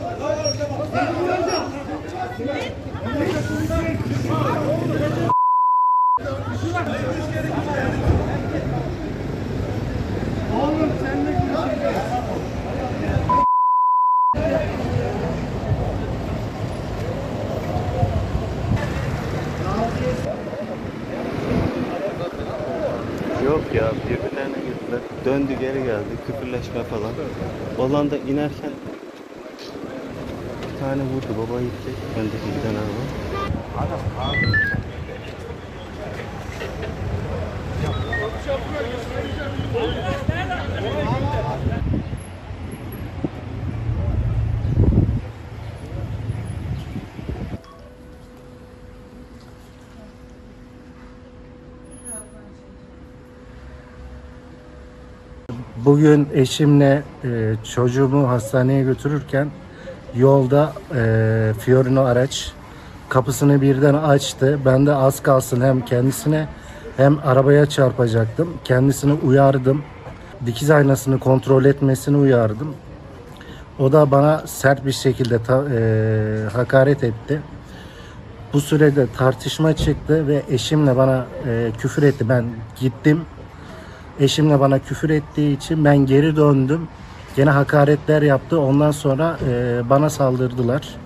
Oğlum sen de Yok ya birbirlerine girdiler. Döndü geri geldi küfürleşme falan. Olanda inerken tane vurdu. Baba gitti. Öndeki giden araba. Bugün eşimle e, çocuğumu hastaneye götürürken yolda e, Fiorino araç kapısını birden açtı. Ben de az kalsın hem kendisine hem arabaya çarpacaktım. Kendisini uyardım. Dikiz aynasını kontrol etmesini uyardım. O da bana sert bir şekilde ta- e, hakaret etti. Bu sürede tartışma çıktı ve eşimle bana e, küfür etti. Ben gittim. Eşimle bana küfür ettiği için ben geri döndüm. Gene hakaretler yaptı. Ondan sonra e, bana saldırdılar.